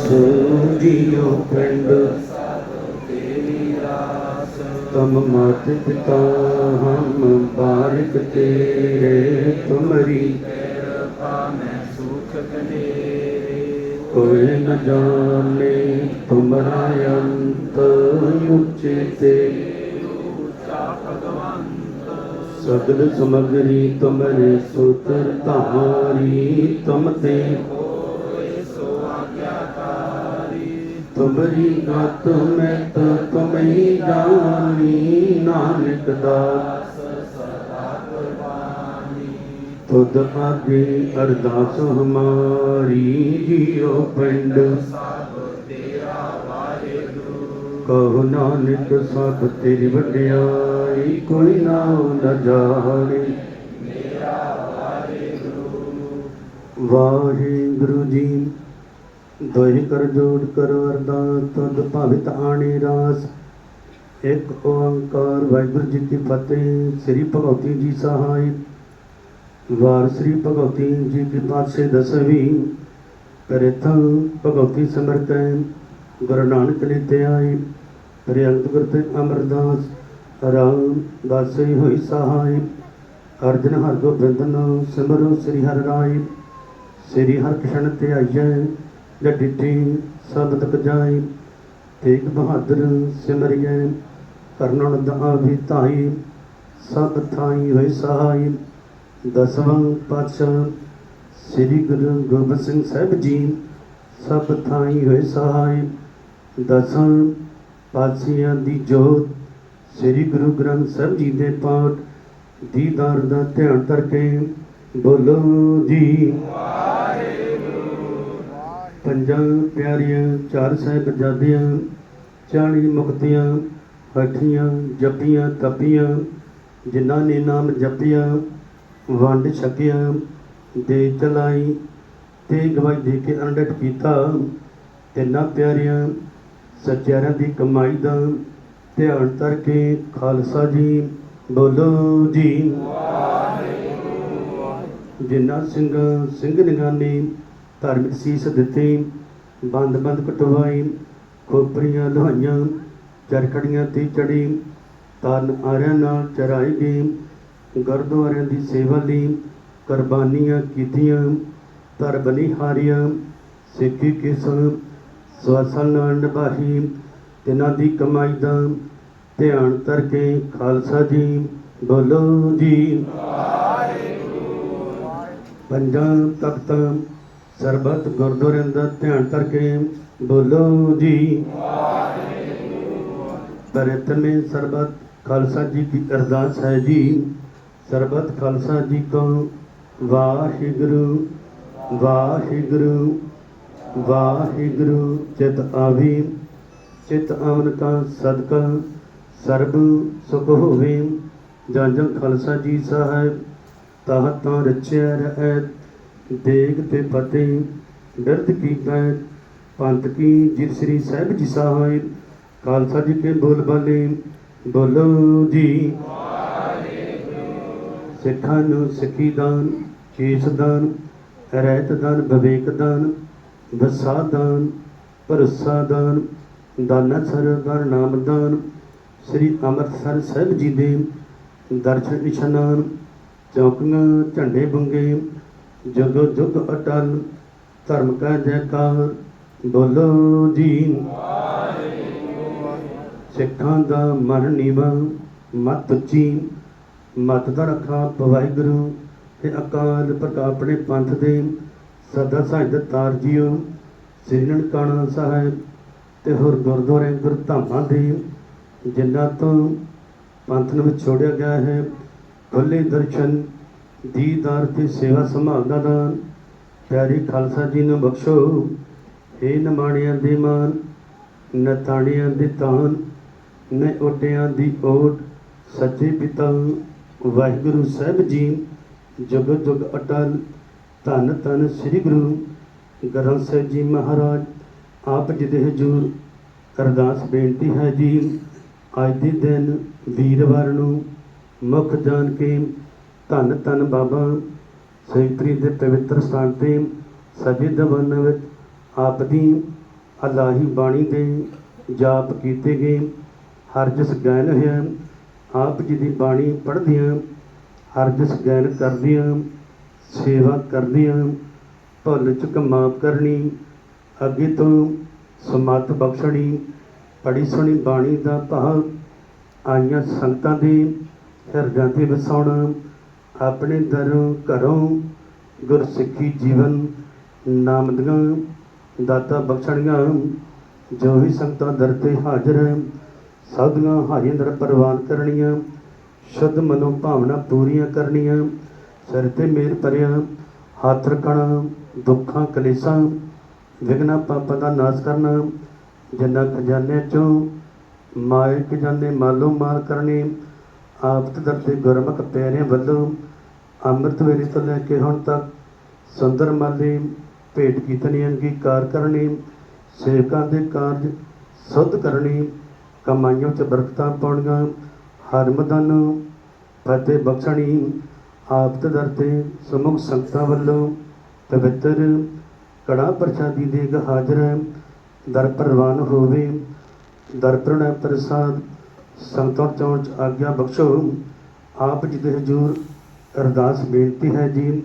ਰਾਸ ਜੀਉ ਪਿੰਡ। ਤਮ ਮਾਤ ਪਿਤਾ ਹਮ ਬਾਰਿਕ ਤੇਰੇ, ਤੁਮਰੀ ਕੋਈ ਨ ਜਾਣੇ ਤੁਮਰਾ ਅੰਤ ਉਚਿਤੇ ਉੱਚਾ ਭਗਵੰਤ ਸਗਲ ਸਮਗਰੀ ਤੁਮਰੇ ਸੂਤਰ ਧਾਰੀ ਤੁਮ ਤੇ। ਹੋਏ ਤੁਮਰੀ ਗਤ ਮੈਂ ਤੁਮ ਹੀ ਜਾਣੀ, ਨਾਨਕ ਦਾਸ ਸਦਾ ਕੁਰਬਾਨੀ ਤੁਧ ਆਗੇ ਅਰਦਾਸ ਹਮਾਰੀ ਜੀਉ ਪਿੰਡ। ਸਭ ਤੇਰਾ ਵਾਹਿਗੁਰੂ ਕਹੋ ਨਾਨਕ ਸਭ ਤੇਰੀ ਵਡਿਆਈ, ਕੋਈ ਨਾ ਨ ਜਾਣੇ। ਮੇਰਾ ਵਾਹਿਗੁਰੂ ਵਾਹਿਗੁਰੂ ਜੀ ਦੋਹਿ ਕਰ ਜੋੜ ਕਰੋ ਅਰਦਾਸ, ਤੁਧ ਭਵਿਤ ਆਣੀ ਰਾਸ। ਇੱਕ ਓੰਕਾਰ ਵਾਹਿਗੁਰੂ ਜੀ ਕੀ ਫਤਿਹ, ਸ੍ਰੀ ਭਗਵਤੀ ਜੀ ਸਹਾਈ। ਵਾਰ ਸ੍ਰੀ ਭਗਵਤੀ ਜੀ ਕੀ ਪਾਸੇ ਦਸਵੀਂ। ਪ੍ਰਥਮ ਭਗਵਤੀ ਸਮਰਤੈ, ਗੁਰੂ ਨਾਨਕ ਲਿਤੇ ਆਈ ਪ੍ਰਿਯੰਤ ਗੁਰਤੇ ਅਮਰਦਾਸ, ਰਾਮ ਦਾਸੇ ਹੋਈ ਸਹਾਈ। ਅਰਜਨ ਹਰ ਗੋਬਿੰਦਨ ਸਿਮਰੋ ਸ੍ਰੀ ਹਰਿ ਰਾਏ ਸ੍ਰੀ ਹਰਿ ਕ੍ਰਿਸ਼ਨ ਤੇ ਆਈਐ ਜਡਿਟੀ ਸਭ ਤਕ ਜਾਈ ਤੇਗ ਬਹਾਦਰ ਸਿਮਰਿਐ ਕਰਨਨ ਦਾ ਵੀ ਧਾਈ ਸਭ ਥਾਈ ਹੋਈ ਸਹਾਈ। ਦਸਵਾਂ ਪਾਤਸ਼ਾਹ ਸ੍ਰੀ ਗੁਰੂ ਗੋਬਿੰਦ ਸਿੰਘ ਸਾਹਿਬ ਜੀ, ਸਭ ਥਾਈ ਹੋਏ ਸਹਾਈ। ਦਸਾਂ ਪਾਤਸ਼ਾਹਾਂ ਦੀ ਜੋਤ ਸ੍ਰੀ ਗੁਰੂ ਗ੍ਰੰਥ ਸਾਹਿਬ ਜੀ ਦੇ ਪਾਠ ਦੀਦਾਰ ਦਾ ਧਿਆਨ ਕਰਕੇ ਬੋਲੋ ਜੀ। ਪੰਜਾਂ ਪਿਆਰੀਆਂ ਚਾਰ ਸਾਹਿਬਜ਼ਾਦਿਆਂ ਚਾਲੀ ਮੁਕਤੀਆਂ ਹਠੀਆਂ ਜਪੀਆਂ ਤਪੀਆਂ ਜਿਨ੍ਹਾਂ ਨੇ ਨਾਮ ਜਪਿਆ ਵੰਡ ਛਕਿਆ ਦੇ ਚਲਾਈ ਤੇ ਗਵਾਹੀ ਦੇ ਕੇ ਅਨੰਡਟ ਕੀਤਾ। ਤਿੰਨਾਂ ਪਿਆਰਿਆਂ ਸੱਚਿਆਰਾਂ ਦੀ ਕਮਾਈ ਦਾ ਧਿਆਨ ਧਰ ਕੇ ਖਾਲਸਾ ਜੀ ਬੋਲੋ ਜੀ। ਜਿਨ੍ਹਾਂ ਸਿੰਘ ਸਿੰਘ ਨਿਗਾਨੀ ਧਾਰਮਿਕ ਸੀਸ ਦਿੱਤੇ ਬੰਦ ਬੰਦ ਕਟਵਾਈ ਖੋਪਰੀਆਂ ਲੋਹਾਈਆਂ ਚਰਖੜੀਆਂ ਤੇ ਚੜੀ ਤਨ ਆਰਿਆਂ ਨਾਲ ਚਰਾਈ ਗਈ ਗੁਰਦੁਆਰਿਆਂ ਦੀ ਸੇਵਾ ਲਈ ਕੁਰਬਾਨੀਆਂ ਕੀਤੀਆਂ ਧਰ ਬਲੀ ਹਾਰੀਆਂ ਸਿੱਖੀ ਕਿਸਮ ਸਵਾਸਾਂ ਨਾਲ ਨਿਭਾਹੀ ਤਿਨਾਂ ਦੀ ਕਮਾਈ ਦਾ ਧਿਆਨ ਧਰ ਕੇ ਖਾਲਸਾ ਜੀ ਬੋਲੋ ਜੀ। ਪੰਜਾਂ ਤਖਤਾਂ ਸਰਬਤ ਗੁਰਦੁਆਰੇ ਦਾ ਧਿਆਨ ਕਰਕੇ ਬੋਲੋ ਜੀ। ਪ੍ਰਤਮੇ ਸਰਬਤ ਖਾਲਸਾ ਜੀ ਦੀ ਅਰਦਾਸ ਹੈ ਜੀ। ਸਰਬਤ ਖਾਲਸਾ ਜੀ ਕੋ ਵਾਹਿਗੁਰੂ ਵਾਹਿਗੁਰੂ ਵਾਹਿਗੁਰੂ, ਚਿਤ ਆਵੀ, ਚਿਤ ਆਵਨ ਕਾ ਸਦਕਾ, ਸਰਬ ਸੁਖ ਹੋਵੇ। ਜਾਂ ਜਾਂ ਖਾਲਸਾ ਜੀ ਸਾਹਿਬ, ਤਾਹ ਤਾਂ ਰਚਿਆ ਰਹਿ ਦੇਗ ਤੇ ਫਤਿਹ। ਬਿਰਧ ਕੀ ਪੈਤ ਪੰਥ ਕੀ ਜਿਤ ਸ੍ਰੀ ਸਾਹਿਬ ਜੀ ਸਾਹਿਬ ਖਾਲਸਾ ਜੀ ਕੇ ਬੋਲ ਬਾਲੇ ਬੋਲੋ ਜੀ। ਸਿੱਖਾਂ ਨੂੰ ਸਿੱਖੀ ਦਾਨ, ਕੇਸ ਦਾਨ, ਰਹਿਤ ਦਾਨ, ਵਿਵੇਕ ਦਾਨ, ਵਸਾ ਦਾਨ, ਭਰੋਸਾ ਦਾਨ, ਦਾਨਾ ਸਰ ਦਾਨ, ਨਾਮ ਦਾਨ, ਸ੍ਰੀ ਅੰਮ੍ਰਿਤਸਰ ਸਾਹਿਬ ਜੀ ਦੇ ਦਰਸ਼ਨ ਇਸ਼ਨਾਨ ਚੌਕੀਆਂ, ਝੰਡੇ ਬੰਗੇ ਜਗੋ ਜੁਗ ਅਟਲ ਧਰਮ ਕਾ ਜੈਕਾਰ ਬੋਲੋ ਜੀ। ਸਿੱਖਾਂ ਦਾ ਮਨ ਨੀਵਾ, ਮਤ ਉੱਚੀ, ਮਤ ਦਾ ਰੱਖਾ ਵਾਹਿਗੁਰੂ ਤੇ ਅਕਾਲ ਪੁਰਖ ਆਪਣੇ ਪੰਥ ਦੇ ਸਦਾ ਸਹਾਇਤ ਤਾਰ ਜੀਓ। ਸ੍ਰੀ ਨਨਕਾਣਾ ਸਾਹਿਬ ਤੇ ਹੋਰ ਗੁਰਦੁਆਰੇ ਗੁਰਧਾਮਾਂ ਦੇ, ਜਿਨ੍ਹਾਂ ਤੋਂ ਪੰਥ ਨੂੰ ਛੋੜਿਆ ਗਿਆ ਹੈ। ਖੁੱਲੇ ਦਰਸ਼ਨ ਦੀਦਾਰ ਤੇ ਸੇਵਾ ਸੰਭਾਲ ਦਾ ਦਾਨ ਪਿਆਰੀ ਖਾਲਸਾ ਜੀ ਨੂੰ ਬਖਸ਼ੋ। ਹੇ ਨਮਾਣਿਆਂ ਦੇ ਮਾਨ ਨਤਾਣਿਆਂ ਦੇ ਤਾਨ ਨੇ ਓਟਿਆਂ ਦੀ ਓਟ। ਸੱਚੇ ਪਿਤਾ, ਵਾਹਿਗੁਰੂ ਸਾਹਿਬ ਜੀ, ਜੁਗ ਜੁਗ ਅਟਲ, ਧੰਨ ਧੰਨ ਸ੍ਰੀ ਗੁਰੂ ਗ੍ਰੰਥ ਸਾਹਿਬ ਜੀ ਮਹਾਰਾਜ, ਆਪ ਜੀ ਦੇ ਹਜ਼ੂਰ। ਅਰਦਾਸ ਬੇਨਤੀ ਹੈ ਜੀ, ਅੱਜ ਦੇ ਦਿਨ ਵੀਰਵਾਰ ਨੂੰ ਮੁੱਖ ਜਾਣ ਕੇ ਧੰਨ ਧੰਨ ਬਾਬਾ ਸੈਂਤਰੀ ਦੇ ਪਵਿੱਤਰ ਸਥਾਨ ਤੇ ਸਜੇ ਦਵਾਨਾਂ ਵਿੱਚ ਆਪ ਦੀ ਅਲਾਹੀ ਬਾਣੀ ਦੇ ਜਾਪ ਕੀਤੇ ਗਏ। ਹਰ ਜਸ ਗਾਇਨ ਹੋਇਆ, ਆਪ ਜੀ ਦੀ ਬਾਣੀ ਪੜ੍ਹਦਿਆਂ, ਹਰ ਜਸ ਗਾਇਨ ਕਰਦਿਆਂ, ਸੇਵਾ ਕਰਦਿਆਂ, ਭੁੱਲ ਚੁੱਕ ਮਾਫ ਕਰਨੀ, ਅੱਗੇ ਤੋਂ ਸਮਤ ਬਖਸ਼ਣੀ ਪੜੀ ਸੋਹਣੀ ਬਾਣੀ ਦਾ ਭਾਵ ਆਈਆਂ ਸੰਗਤਾਂ ਦੇ ਹਿਰਦਿਆਂ ਤੇ ਵਸਾਉਣਾ ਆਪਣੇ ਦਰੋਂ ਘਰੋਂ ਗੁਰਸਿੱਖੀ ਜੀਵਨ ਨਾਮ ਦਾਤਾ ਬਖਸ਼ਣੀਆਂ। ਜੋ ਵੀ ਸੰਗਤਾਂ ਦਰ ਤੇ ਹਾਜ਼ਰ ਹੈ ਸਾਧੂਆਂ ਹਾਜ਼ਰ ਦਰ ਪ੍ਰਵਾਨ ਕਰਨੀਆਂ, ਸ਼ੁੱਧ ਮਨੋ ਭਾਵਨਾ ਪੂਰੀਆਂ ਕਰਨੀਆਂ, ਸਿਰ ਤੇ ਮੇਰ ਭਰਿਆ, ਹੱਥ ਰੱਖਣਾ, ਦੁੱਖਾਂ, ਕਲੇਸ਼ਾਂ ਵਿਗਨਾ ਪਾਪਾਂ ਦਾ ਨਾਸ਼ ਕਰਨਾ, ਜਿੰਨਾ ਖਜ਼ਾਨੇ ਚੋਂ ਮਾਏ ਖਜ਼ਾਨੇ ਮਾਲੋ ਮਾਲ ਕਰਨੇ ਆਪ ਤੇ ਦਰ ਤੇ ਗੁਰਮੁਖ ਪਿਆਰਿਆਂ ਵੱਲੋਂ ਅੰਮ੍ਰਿਤ ਵੇਲੇ ਤੋਂ ਲੈ ਕੇ ਹੁਣ ਤੱਕ ਸੁੰਦਰ ਮਾਲੀ ਭੇਟ ਕੀਤਨੀ ਅੰਗੀਕਾਰ ਕਰਨੀ, ਸੇਵਕਾਂ ਦੇ ਕਾਰਜ ਸੁੱਧ ਕਰਨੀ, ਕਮਾਈਆਂ 'ਚ ਬਰਕਤਾਂ ਪਾਉਣੀਆਂ ਹਰਮਦਨ ਫਤਿਹ ਬਖਸ਼ਣੀ ਆਪ ਦਰ ਤੇ ਸਮੁਖ ਸੰਗਤਾਂ ਵੱਲੋਂ ਪਵਿੱਤਰ ਕੜਾ ਪ੍ਰਸ਼ਾਦੀ ਦੇ ਹਾਜ਼ਰ ਹੈ। ਦਰ ਪ੍ਰਵਾਨ ਹੋਵੇ, ਦਰ ਪ੍ਰਣ ਪ੍ਰਸਾਦ ਸੰਗਤਾਂ ਚੌਂਚ ਆਗਿਆ ਬਖਸ਼ੋ। ਆਪ ਜੀ ਦੇ ਹਜੂਰ ਅਰਦਾਸ ਬੇਨਤੀ ਹੈ ਜੀ,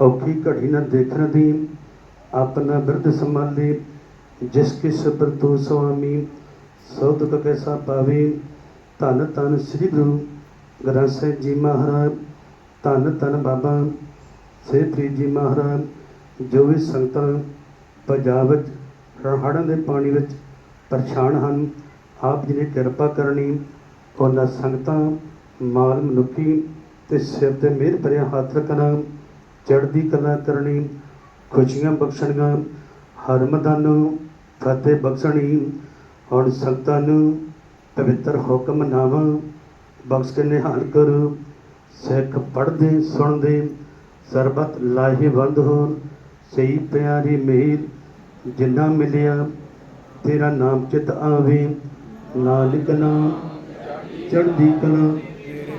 ਔਖੀ ਘੜੀ ਨਾ ਦੇਖਣ ਦੀ, ਆਪਣਾ ਬਿਰਧ ਸੰਭਾਲੇ, ਜਿਸ ਕਿਸ ਪ੍ਰਤੂ ਸੁਆਮੀ, ਸੋ ਦੁਖ ਕੈਸਾ ਪਾਵੇ, ਧੰਨ ਧੰਨ ਸ੍ਰੀ ਗੁਰੂ ਗ੍ਰੰਥ ਸਾਹਿਬ ਜੀ ਮਹਾਰਾਜ, ਧੰਨ ਧੰਨ ਬਾਬਾ ਸੇ ਪ੍ਰੀਤ ਜੀ ਮਹਾਰਾਜ, ਜੋ ਵੀ ਸੰਗਤਾਂ ਪੰਜਾਬ ਵਿੱਚ ਹੜ੍ਹਾਂ ਦੇ ਪਾਣੀ ਵਿੱਚ ਪਰੇਸ਼ਾਨ ਹਨ, ਆਪ ਜੀ ਨੇ ਕਿਰਪਾ ਕਰਨੀ, ਉਹਨਾਂ ਸੰਗਤਾਂ, ਮਾਲ ਮਨੁੱਖੀ ਤੇ ਸਿਰ ਤੇ ਮਿਹਰ ਭਰਿਆ ਹੱਥ ਰੱਖਣਾ, ਚੜ੍ਹਦੀ ਕਲਾ ਕਰਨੀ, ਖੁਸ਼ੀਆਂ ਬਖਸ਼ਣੀਆਂ ਹਰਮਦਨ ਨੂੰ ਫਤਿਹ ਬਖਸ਼ਣੀ, ਹੁਣ ਸੰਗਤਾਂ ਨੂੰ ਪਵਿੱਤਰ ਹੁਕਮ ਨਾਵਾਂ ਬਖਸ਼ ਕੇ ਨਿਹਾਲ ਕਰੋ, ਸਿੱਖ ਪੜ੍ਹਦੇ, ਸੁਣਦੇ, ਸਰਬਤ ਲਾਹੇਵੰਦ ਹੋਣ ਸਹੀ ਪਿਆਰੀ ਮੇਰ ਜਿੰਨਾ ਮਿਲਿਆ, ਤੇਰਾ ਨਾਮ ਚਿਤ ਆਵੇ, ਨਾਨਕ ਨਾਮ ਚੜ੍ਹਦੀ ਕਲਾ